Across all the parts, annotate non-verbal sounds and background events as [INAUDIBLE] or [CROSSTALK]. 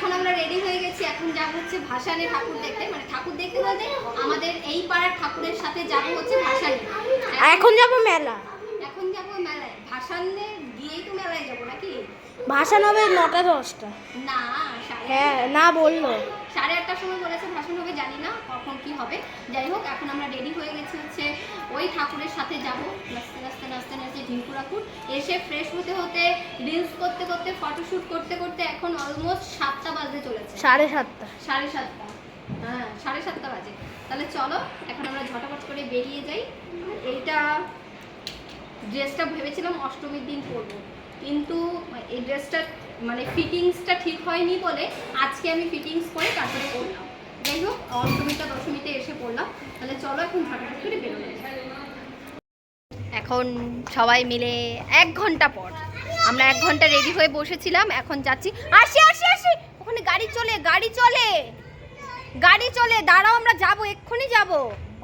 এখন আমরা রেডি হয়ে গেছি এখন যাব হচ্ছে ভাসানে ঠাকুর দেখতে। মানে ঠাকুর দেখতে বলতে আমাদের এই পাড়ার ঠাকুরের সাথে যাব হচ্ছে ভাসানে। এখন যাব মেলা? এখন যাব মেলায়। ভাসানে গিয়েই তো মেলায় যাব নাকি? ভাসান হবে নটা দশটা। না হ্যাঁ না বলল। সাড়ে আটটার সময় বলেছে ভাষণ হবে জানি না কখন কি হবে। যাই হোক এখন আমরা রেডি হয়ে গেছি হচ্ছে ওই ঠাকুরের সাথে যাব। নাচতে নাচতে নাচতে নাচতে ঢিঙ্কুরাকুর এসে ফ্রেশ হতে হতে রিলস করতে করতে ফটোশ্যুট করতে করতে এখন অলমোস্ট সাড়ে সাতটা। সাড়ে সাতটা। হ্যাঁ সাড়ে সাতটা বাজে। তাহলে চলো এখন আমরা ঝটাপট করে বেরিয়ে যাই। এইটা ড্রেসটা ভেবেছিলাম অষ্টমীর দিন পরবো। কিন্তু এই ড্রেসটা মানে ফিটিংসটা ঠিক হয়নি বলে আজকে আমি ফিটিংস করে তারপরে পরলাম। যাই হোক অষ্টমীটা দশমীতে এসে পড়লাম। তাহলে চলো এখন ঝটাপট করে বেরোনো এখন সবাই মিলে এক ঘণ্টা পর। আমরা এক ঘণ্টা রেডি হয়ে বসেছিলাম এখন যাচ্ছি। আসি আসি ওখানে গাড়ি চলে গাড়ি চলে। গাড়ি চলে দাঁড়াও আমরা যাব এক্ষুনি যাব।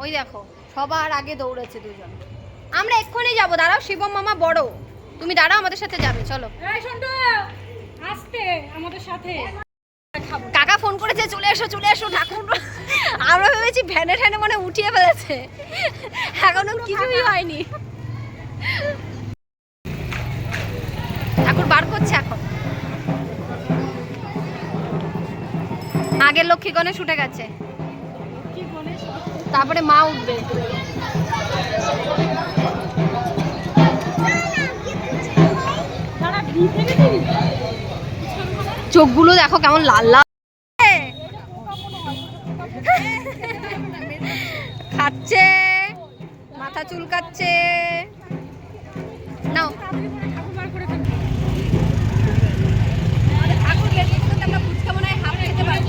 ওই দেখো সবার আগে দৌড়েছে দুজন। আমরা এক্ষুনি যাব দাঁড়াও শিবম মামা বড়। তুমি দাঁড়াও আমাদের সাথে যাবে চলো। আসতে আমাদের সাথে। কাকা ফোন করেছে চলে এসো চলে এসো ঠাকুর। আমরা ভেবেছি ভ্যানে ঠ্যানে মনে উঠিয়ে ফেলেছে। এখনও কিছুই হয়নি। ঠাকুর বার করছে এখন। আগের লক্ষ্মী গণেশ উঠে গেছে। তারপরে মা উঠবে। চোখগুলো দেখো কেমন লাল লাল। খাচ্ছে মাথা চুলকাচ্ছে নাও ঠাকুর বার করে ফেলবি আমাদের ঠাকুর গেট করতে আমরা ফুচকা মনে হয় হাফ খেতে পারব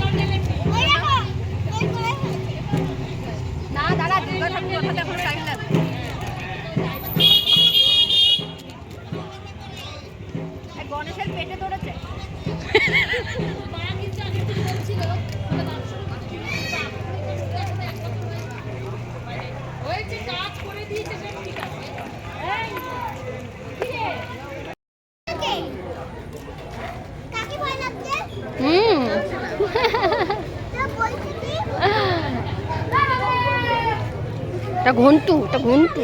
না দাদা দুর্গা ঠাকুর ওঠাতে এখন টাইম লাগবে এই গণেশের পেটে ধরেছে ওই যে কাজ করে দিয়েছে সে ঠিক আছে এই, হুম এটা ঘন্টু এটা ঘন্টু।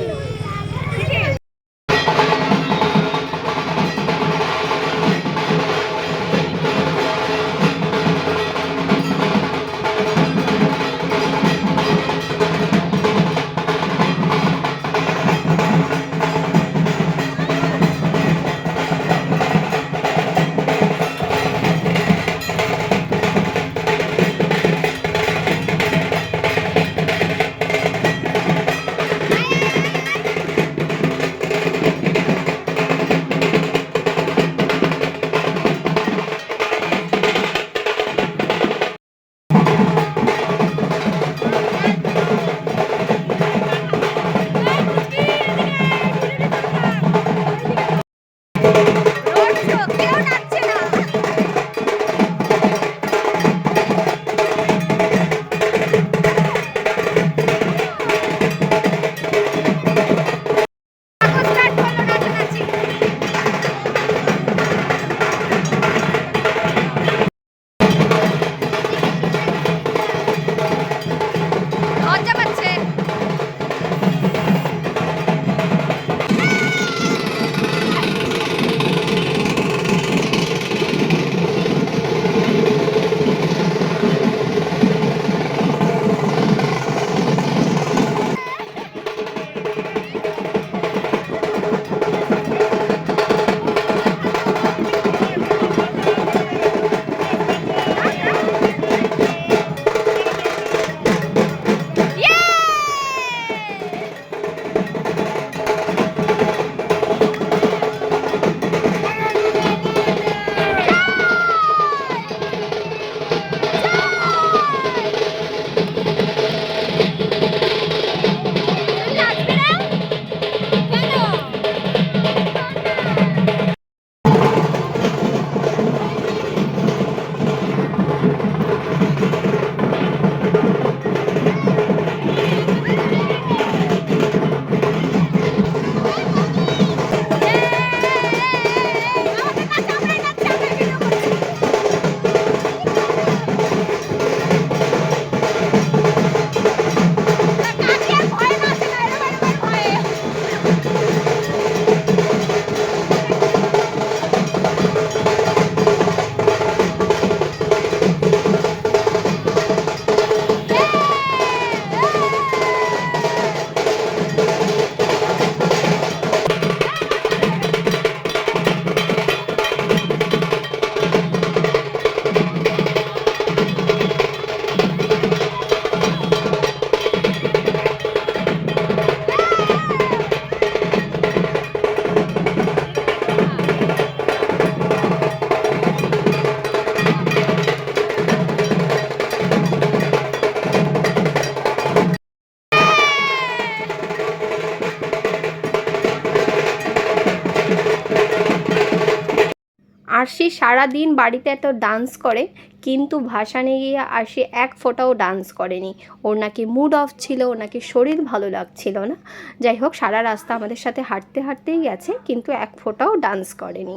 আশি সারাদিন বাড়িতে এত ডান্স করে কিন্তু ভাসানে গিয়ে আশি এক ফোঁটাও ডান্স করেনি। ওর নাকি মুড অফ ছিল ওর নাকি শরীর ভালো লাগছিল না। যাই হোক সারা রাস্তা আমাদের সাথে হাঁটতে হাঁটতেই গেছে কিন্তু এক ফোঁটাও ডান্স করেনি।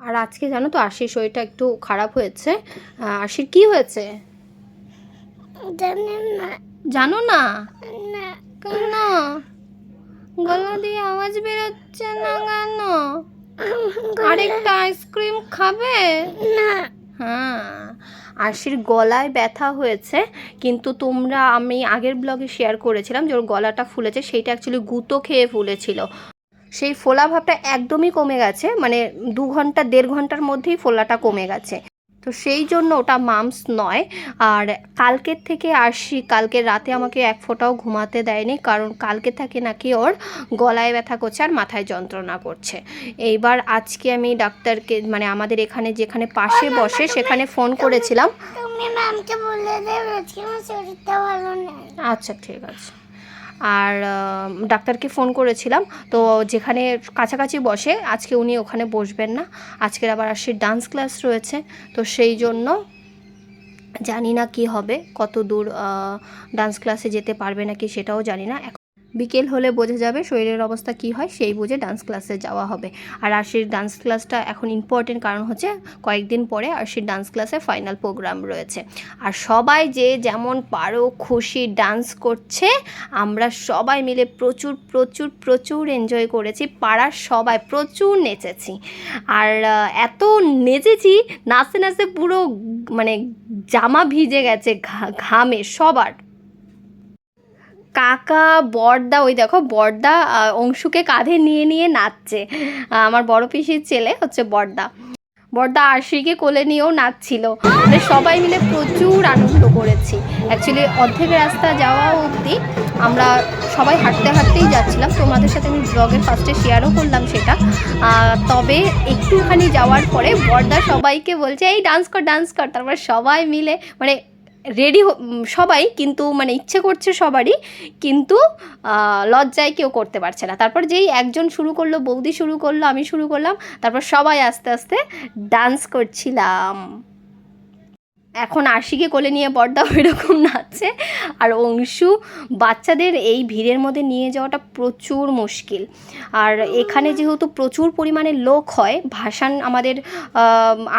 আর আজকে জানো তো আশির শরীরটা একটু খারাপ হয়েছে। আশির কি হয়েছে? জানো না। কেন? গলা দিয়ে আওয়াজ বেরোচ্ছে না কেন? [LAUGHS] আরেকটা আইসক্রিম খাবে? না। হ্যাঁ। আশির গলায় ব্যথা হয়েছে কিন্তু তোমরা আমি আগের ব্লগে শেয়ার করেছিলাম যে ওর গলাটা ফুলেছে সেইটা অ্যাকচুয়ালি গুঁতো খেয়ে ফুলেছিল। সেই ফোলা ভাবটা একদমই কমে গেছে মানে দু ঘণ্টা দেড় ঘণ্টার মধ্যেই ফোলাটা কমে গেছে। তো সেই জন্য ওটা মামস নয়। আর কালকের থেকে আসি কালকে রাতে আমাকে এক ফোঁটাও ঘুমাতে দেয়নি কারণ কালকে থেকে নাকি ওর গলায় ব্যথা করছে আর মাথায় যন্ত্রণা করছে। এইবার আজকে আমি ডাক্তারকে মানে আমাদের এখানে যেখানে পাশে বসে সেখানে ফোন করেছিলাম। আচ্ছা ঠিক আছে। আর ডাক্তারকে ফোন করেছিলাম। তো যেখানে কাছাকাছি বসে, আজকে উনি ওখানে বসবেন না। আজকের আবার আসি ডান্স ক্লাস রয়েছে। তো সেই জন্য জানি না কি হবে, কত দূর ডান্স ক্লাসে যেতে পারবে নাকি সেটাও জানি না। বিকেল হলে বোঝা যাবে শরীরের অবস্থা কি হয়, সেই বুঝে ডান্স ক্লাসে যাওয়া হবে। আর আরশির ডান্স ক্লাসটা এখন ইম্পর্টেন্ট কারণ হচ্ছে কয়েকদিন পরে আরশির ডান্স ক্লাসে ফাইনাল প্রোগ্রাম রয়েছে। আর সবাই যে যেমন পারো খুশি ডান্স করছে, আমরা সবাই মিলে প্রচুর প্রচুর প্রচুর এনজয় করেছি, পাড়ার সবাই প্রচুর নেচেছি। আর এত নেচেছি, নাচতে নাচতে পুরো মানে জামা ভিজে গেছে ঘামে সবার। কাকা, বড়দা, ওই দেখো বড়দা অংশুকে কাঁধে নিয়ে নিয়ে নাচছে। আমার বড় পিসির ছেলে হচ্ছে বড়দা। বড়দা আশিকে কোলে নিয়েও নাচছিল। মানে সবাই মিলে প্রচুর আনন্দ করেছি। অ্যাকচুয়ালি অর্ধেক রাস্তা যাওয়া অবধি আমরা সবাই হাঁটতে হাঁটতেই যাচ্ছিলাম। তোমাদের সাথে আমি ব্লগের ফার্স্টে শেয়ারও করলাম সেটা। তবে একটুখানি যাওয়ার পরে বড়দা সবাইকে বলছে, এই ডান্স কর ডান্স কর। তারপর সবাই মিলে মানে রেডি সবাই কিন্তু মানে ইচ্ছে করছে সবারই কিন্তু লজ্জায় কেউ করতে পারছে না। তারপর যেই একজন শুরু করল, বৌদি শুরু করল, আমি শুরু করলাম, তারপর সবাই আস্তে আস্তে ডান্স করছিলাম। এখন আশিকে কোলে নিয়ে বড়দা এরকম [LAUGHS] নাচছে। আর অংশু বাচ্চাদের এই ভিড়ের মধ্যে নিয়ে যাওয়াটা প্রচুর মুশকিল। আর এখানে যেহেতু প্রচুর পরিমাণে লোক হয়, ভাসান আমাদের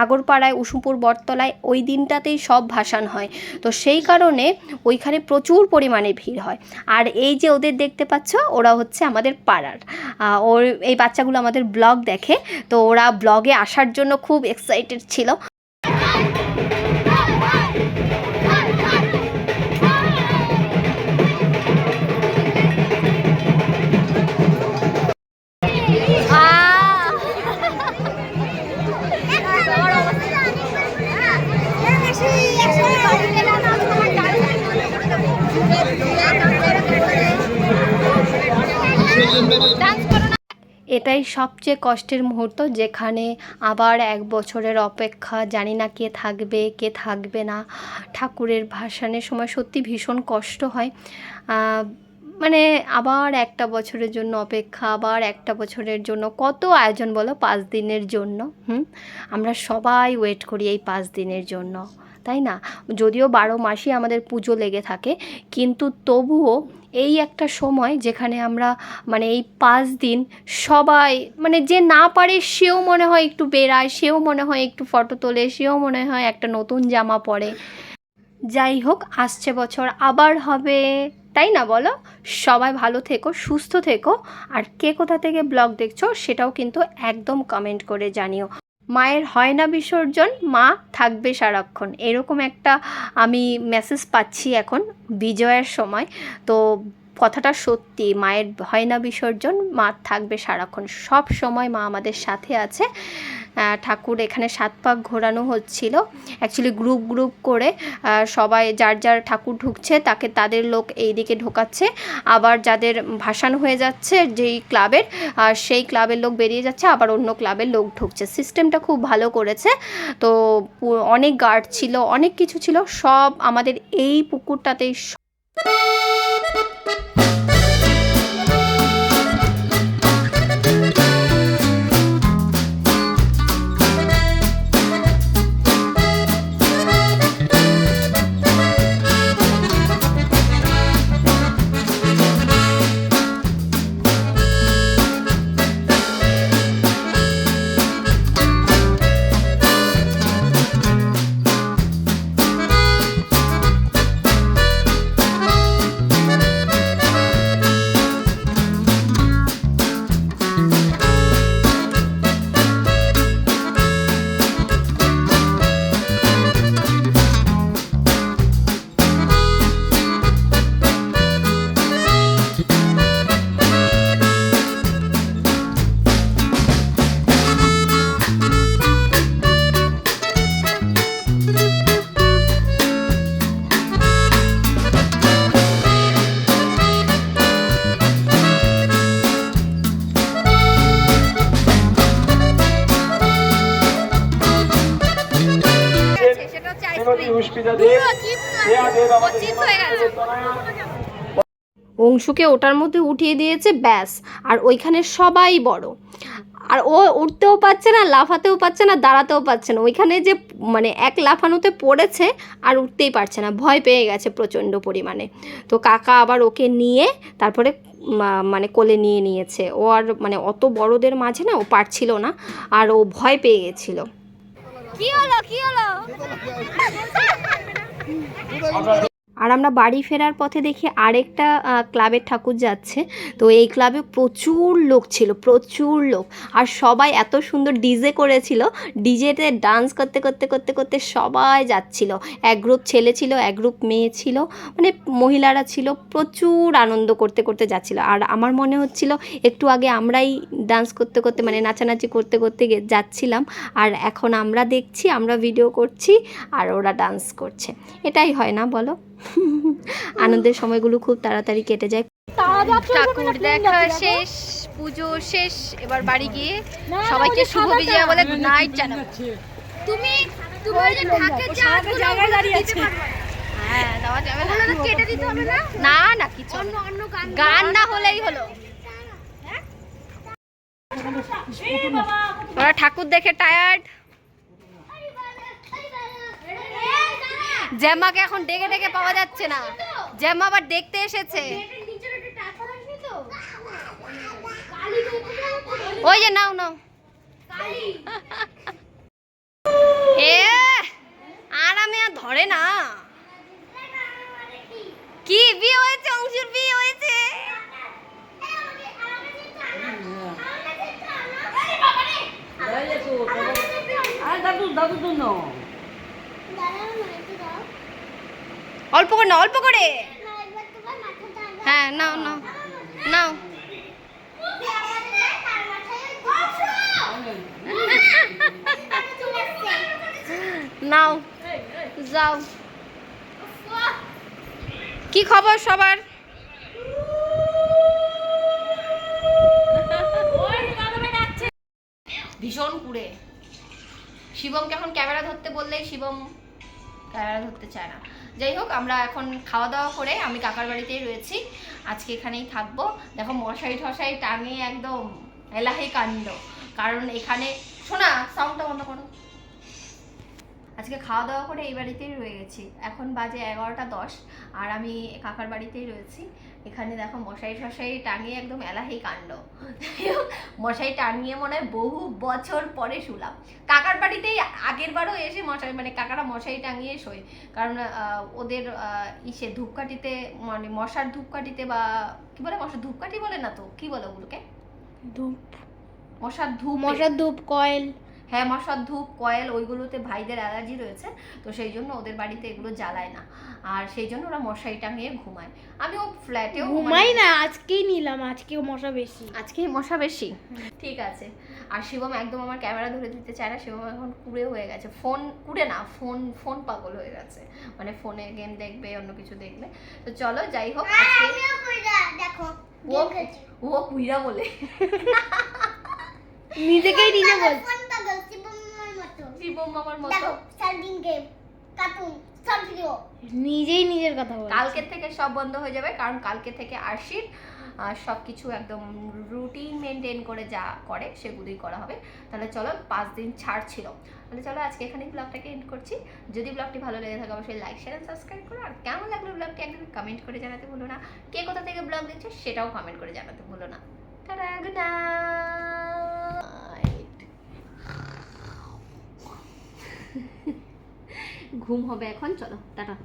আগরপাড়ায় উসুপুর বটতলায় ওই দিনটাতেই সব ভাসান হয়। তো সেই কারণে ওইখানে প্রচুর পরিমাণে ভিড় হয়। আর এই যে ওদের দেখতে পাচ্ছ, ওরা হচ্ছে আমাদের পাড়ার। ওর, এই বাচ্চাগুলো আমাদের ব্লগ দেখে। তো ওরা ব্লগে আসার জন্য খুব এক্সাইটেড ছিল। এটাই সবচেয়ে কষ্টের মুহূর্ত, যেখানে আবার এক বছরের অপেক্ষা, জানি না কে থাকবে কে থাকবে না। ঠাকুরের ভাসানের সময় সত্যি ভীষণ কষ্ট হয়। মানে আবার একটা বছরের জন্য অপেক্ষা, আবার একটা বছরের জন্য। কত আয়োজন বলো? পাঁচ দিনের জন্য, হুম? আমরা সবাই ওয়েট করি এই পাঁচ দিনের জন্য। তাই না? যদিও বারো মাসই আমাদের পুজো লেগে থাকে, কিন্তু তবুও এই একটা সময় যেখানে আমরা মানে এই পাঁচ দিন সবাই মানে যে না পারে সেও মনে হয় একটু বেরায় সেও মনে হয় একটু ফটো তোলে, সেও মনে হয় একটা নতুন জামা পরে। যাই হোক, আসছে বছর, আবার হবে, তাই না বলো? সবাই ভালো থেকো, সুস্থ থেকো, আর কে কোথা থেকে ব্লগ দেখছ সেটাও কিন্তু একদম কমেন্ট করে জানিও। মায়ের হয় না বিসর্জন, মা থাকবে সারাক্ষণ। এরকম একটা আমি মেসেজ পাচ্ছি এখন বিজয়ের সময়। তো কথাটা সত্যি, মায়ের হয় না বিসর্জন, মা থাকবে সারাক্ষণ। সব সময় মা আমাদের সাথে আছে। ঠাকুর এখানে সাত পাক ঘোরানো হচ্ছিল। অ্যাকচুয়ালি গ্রুপ গ্রুপ করে সবাই যার যার ঠাকুর ঢুকছে, তাকে তাদের লোক এই দিকে ঢোকাচ্ছে। আবার যাদের ভাসান হয়ে যাচ্ছে, যেই ক্লাবের সেই ক্লাবের লোক বেরিয়ে যাচ্ছে, আবার অন্য ক্লাবের লোক ঢুকছে। সিস্টেমটা খুব ভালো করেছে। তো, অনেক গার্ড ছিল, অনেক কিছু ছিল, সব আমাদের এই পুকুরটাতেই অংশুকে ওটার মধ্যে উঠিয়ে দিয়েছে ব্যাস। আর ওইখানে সবাই বড়। আর ও উঠতেও পারছে না লাফাতেও পারছে না দাঁড়াতেও পারছে না। ওইখানে যে মানে এক লাফানোতে পড়েছে আর উঠতেই পারছে না। ভয় পেয়ে গেছে প্রচণ্ড পরিমাণে। তো কাকা আবার ওকে নিয়ে তারপরে মানে কোলে নিয়ে নিয়েছে। ও আর মানে অত বড়দের মাঝে না ও পারছিল না। আর ও ভয় পেয়ে গেছিল। কি হলো কি হলো? আমরা আর আমরা বাড়ি ফেরার পথে দেখি আরেকটা ক্লাবের ঠাকুর যাচ্ছে। তো এই ক্লাবে প্রচুর লোক ছিল, প্রচুর লোক। আর সবাই এত সুন্দর ডিজে করেছিল। ডিজেতে ডান্স করতে করতে করতে করতে সবাই যাচ্ছিল। এক গ্রুপ ছেলে ছিল, এক গ্রুপ মেয়ে ছিল। মানে মহিলারা ছিল, প্রচুর আনন্দ করতে করতে যাচ্ছিল। আর আমার মনে হচ্ছিল একটু আগে আমরাই ডান্স করতে করতে মানে নাচানাচি করতে করতে যাচ্ছিলাম। আর এখন আমরা দেখছি, আমরা ভিডিও করছি, আর ওরা ডান্স করছে। এটাই হয় না বলো? আনন্দের সময়গুলো খুব তাড়াতাড়ি কেটে যায়। ঠাকুর দেখা শেষ পুজো শেষ এবার বাড়ি গিয়ে সবাইকে শুভ বিজয়া বলে গুড নাইট জানাব। তুমি তুমি যে জায়গায় দাঁড়িয়ে আছে। হ্যাঁ দেওয়া যাবে না। কেটে দিতে হবে না? না না কিছু অন্য অন্য গান গান না হলেই হলো। ওরা ঠাকুর দেখে টায়ার্ড জ্যামাকে এখন ডেকে ডেকে পাওয়া যাচ্ছে না। জ্যামা আবার দেখতে এসেছে। ওই যে নাও নাও। এ আরামে আর ধরে না। কি বিয়ে হয়েছে, অংশুর বিয়ে হয়েছে? অল্প করে না অল্প করে। হ্যাঁ নাও নাও নাও। নাও, যাও। কি খবর সবার? ভীষণ কুড়ে। শিবমকে এখন ক্যামেরা ধরতে বললেই শিবম ক্যামেরা ধরতে চায় না। যাই হোক, আমরা এখন খাওয়া দাওয়া করে আমি কাকার বাড়িতেই রয়েছি। আজকে এখানেই থাকব। দেখো মশাই ঠশাই টাঙিয়ে একদম এলাহি কাণ্ড। কারণ এখানে শোনা সাউন্ডটা বন্ধ করো। আজকে খাওয়া দাওয়া করে এই বাড়িতেই রয়ে গেছি। এখন বাজে এগারোটা দশ আর আমি কাকার বাড়িতেই রয়েছি। এখানে দেখো মশারি টশারি টাঙিয়ে একদম এলাহি কাণ্ড। [LAUGHS] মশারি টাঙিয়ে মনে হয় বহু বছর পরে শুলাম। কাকার বাড়িতেই আগের বারও এসে মশারি মানে কাকারা মশারি টাঙিয়ে শোয়। কারণ ওদের ইসে ধূপকাঠিতে মানে মশার ধূপকাঠিতে বা কি বলে মশার ধূপকাঠি বলে না তো? কি বলে ওগুলোকে? ধূপ। মশার ধূপ। মশার ধূপ কয়েল। হ্যাঁ মশার ধূপ কয়েল ওইগুলোতে ভাইদের অ্যালার্জি রয়েছে তো সেই জন্য ওদের বাড়িতে এগুলো জ্বালায় না। আর সেই জন্য ওরা মশারি টাঙিয়ে ঘুমায়। আমি ও ফ্ল্যাটেও ঘুমাই। না আজকেই নিলাম আজকেও মশা বেশি। আজকে মশা বেশি? ঠিক আছে। আর শিবম একদম আমার ক্যামেরা ধরে দিতে চায় না শিবম এখন কুড়ে হয়ে গেছে। ফোন কুড়ে না ফোন ফোন পাগল হয়ে গেছে। মানে ফোনে গেম দেখবে অন্য কিছু দেখবে। তো চলো যাই হোক আজকে দেখো ও ও কুইরা বলে। [LAUGHS] নিজেকেই নিজে বল। নিজেই নিজের কথা বল। কালকে থেকে সব বন্ধ হয়ে যাবে কারণ কালকে থেকে আশির সব কিছু একদম রুটিন মেনটেন করে যা করে সেগুলোই করা হবে। তাহলে চলো পাঁচ দিন ছাড় ছিল। তাহলে চলো আজকে এখানেই ব্লগটাকে এন্ড করছি। যদি ব্লগটি ভালো লেগে থাকে অবশ্যই লাইক শেয়ার সাবস্ক্রাইব করো। আর কেমন লাগল ব্লগটি একদম কমেন্ট করে জানাতে ভুলো না। কে কোথা থেকে ব্লগ দেখছ সেটাও কমেন্ট করে জানাতে ভুলো না। টাটা গুড নাইট ঘুম হবে এখন চলো টাটা।